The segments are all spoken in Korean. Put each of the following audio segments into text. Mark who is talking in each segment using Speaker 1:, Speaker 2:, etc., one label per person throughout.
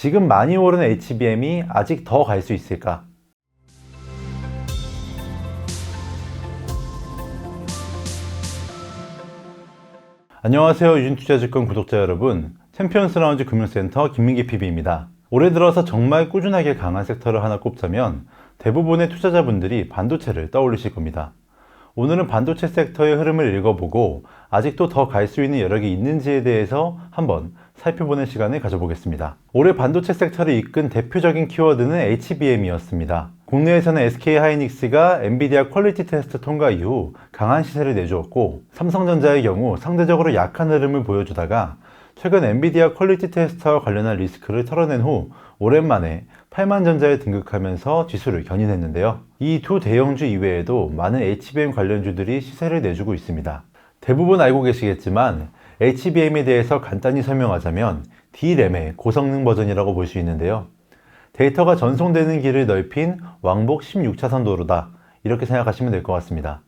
Speaker 1: 지금 많이 오른 HBM이 아직 더 갈 수 있을까? 안녕하세요. 유진투자증권 구독자 여러분. 챔피언스 라운지 금융센터 김민기 PB입니다. 올해 들어서 정말 꾸준하게 강한 섹터를 하나 꼽자면 대부분의 투자자분들이 반도체를 떠올리실 겁니다. 오늘은 반도체 섹터의 흐름을 읽어보고 아직도 더 갈 수 있는 여력이 있는지에 대해서 한번 살펴보는 시간을 가져보겠습니다. 올해 반도체 섹터를 이끈 대표적인 키워드는 HBM이었습니다. 국내에서는 SK 하이닉스가 엔비디아 퀄리티 테스트 통과 이후 강한 시세를 내주었고 삼성전자의 경우 상대적으로 약한 흐름을 보여주다가 최근 엔비디아 퀄리티 테스트와 관련한 리스크를 털어낸 후 오랜만에 8만 전자에 등극하면서 지수를 견인했는데요. 이 두 대형주 이외에도 많은 HBM 관련주들이 시세를 내주고 있습니다. 대부분 알고 계시겠지만 HBM에 대해서 간단히 설명하자면 D램의 고성능 버전이라고 볼 수 있는데요. 데이터가 전송되는 길을 넓힌 왕복 16차선 도로다. 이렇게 생각하시면 될 것 같습니다.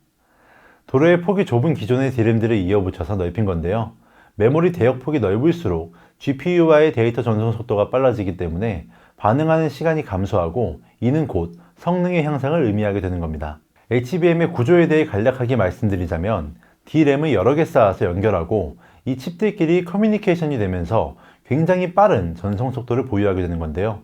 Speaker 1: 도로의 폭이 좁은 기존의 D램들을 이어붙여서 넓힌 건데요. 메모리 대역 폭이 넓을수록 GPU와의 데이터 전송 속도가 빨라지기 때문에 반응하는 시간이 감소하고 이는 곧 성능의 향상을 의미하게 되는 겁니다. HBM의 구조에 대해 간략하게 말씀드리자면 D램을 여러 개 쌓아서 연결하고 이 칩들끼리 커뮤니케이션이 되면서 굉장히 빠른 전송 속도를 보유하게 되는 건데요.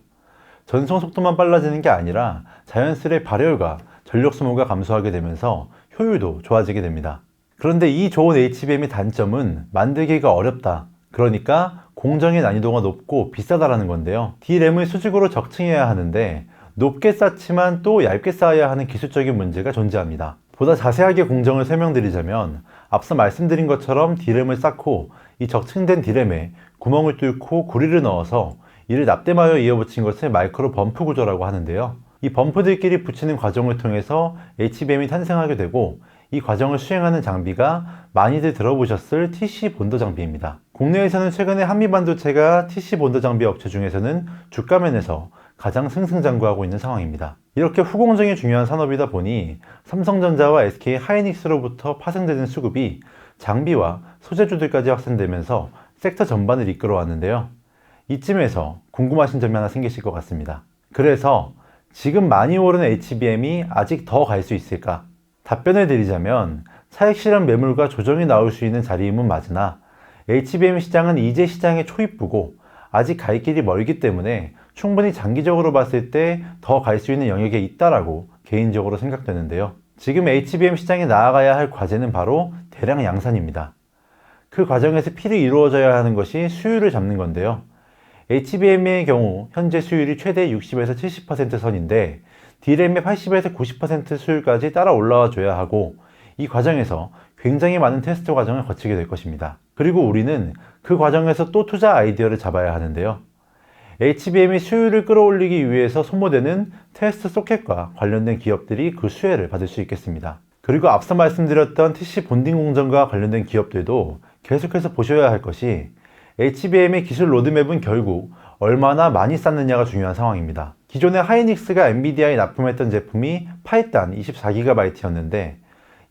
Speaker 1: 전송 속도만 빨라지는 게 아니라 자연스레 발열과 전력 소모가 감소하게 되면서 효율도 좋아지게 됩니다. 그런데 이 좋은 HBM의 단점은 만들기가 어렵다. 그러니까 공정의 난이도가 높고 비싸다라는 건데요. D램을 수직으로 적층해야 하는데 높게 쌓지만 또 얇게 쌓아야 하는 기술적인 문제가 존재합니다. 보다 자세하게 공정을 설명드리자면 앞서 말씀드린 것처럼 D램을 쌓고 이 적층된 D램에 구멍을 뚫고 구리를 넣어서 이를 납땜하여 이어붙인 것을 마이크로 범프 구조라고 하는데요. 이 범프들끼리 붙이는 과정을 통해서 HBM이 탄생하게 되고 이 과정을 수행하는 장비가 많이들 들어보셨을 TC 본더 장비입니다. 국내에서는 최근에 한미반도체가 TC 본더 장비 업체 중에서는 주가면에서 가장 승승장구하고 있는 상황입니다. 이렇게 후공정이 중요한 산업이다 보니 삼성전자와 SK 하이닉스로부터 파생되는 수급이 장비와 소재주들까지 확산되면서 섹터 전반을 이끌어 왔는데요. 이쯤에서 궁금하신 점이 하나 생기실 것 같습니다. 그래서 지금 많이 오른 HBM이 아직 더 갈 수 있을까? 답변을 드리자면 차익 실현 매물과 조정이 나올 수 있는 자리임은 맞으나 HBM 시장은 이제 시장의 초입부고 아직 갈 길이 멀기 때문에 충분히 장기적으로 봤을 때 더 갈 수 있는 영역에 있다라고 개인적으로 생각되는데요. 지금 HBM 시장에 나아가야 할 과제는 바로 대량 양산입니다. 그 과정에서 필히 이루어져야 하는 것이 수율을 잡는 건데요. HBM의 경우 현재 수율이 최대 60에서 70% 선인데 D램의 80에서 90% 수율까지 따라 올라와 줘야 하고 이 과정에서 굉장히 많은 테스트 과정을 거치게 될 것입니다. 그리고 우리는 그 과정에서 또 투자 아이디어를 잡아야 하는데요. HBM이 수율을 끌어올리기 위해서 소모되는 테스트 소켓과 관련된 기업들이 그 수혜를 받을 수 있겠습니다. 그리고 앞서 말씀드렸던 TC 본딩 공정과 관련된 기업들도 계속해서 보셔야 할 것이 HBM의 기술 로드맵은 결국 얼마나 많이 쌓느냐가 중요한 상황입니다. 기존의 하이닉스가 엔비디아에 납품했던 제품이 8단 24GB였는데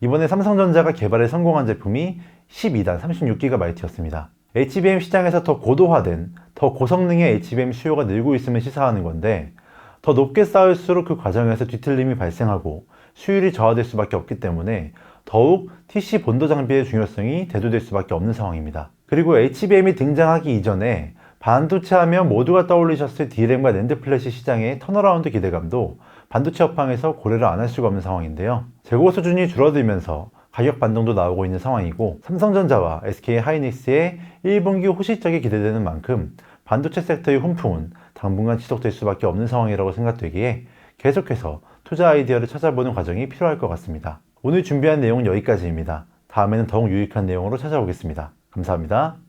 Speaker 1: 이번에 삼성전자가 개발에 성공한 제품이 12단 36GB였습니다. HBM 시장에서 더 고도화된, 더 고성능의 HBM 수요가 늘고 있음을 시사하는 건데 더 높게 쌓을수록 그 과정에서 뒤틀림이 발생하고 수율이 저하될 수밖에 없기 때문에 더욱 TC 본도 장비의 중요성이 대두될 수밖에 없는 상황입니다. 그리고 HBM이 등장하기 이전에 반도체 하면 모두가 떠올리셨을 D램과 낸드 플래시 시장의 턴어라운드 기대감도 반도체 업황에서 고려를 안 할 수가 없는 상황인데요. 재고 수준이 줄어들면서 가격 반동도 나오고 있는 상황이고 삼성전자와 SK 하이닉스의 1분기 호시적이 기대되는 만큼 반도체 섹터의 훈풍은 당분간 지속될 수밖에 없는 상황이라고 생각되기에 계속해서 투자 아이디어를 찾아보는 과정이 필요할 것 같습니다. 오늘 준비한 내용은 여기까지입니다. 다음에는 더욱 유익한 내용으로 찾아오겠습니다. 감사합니다.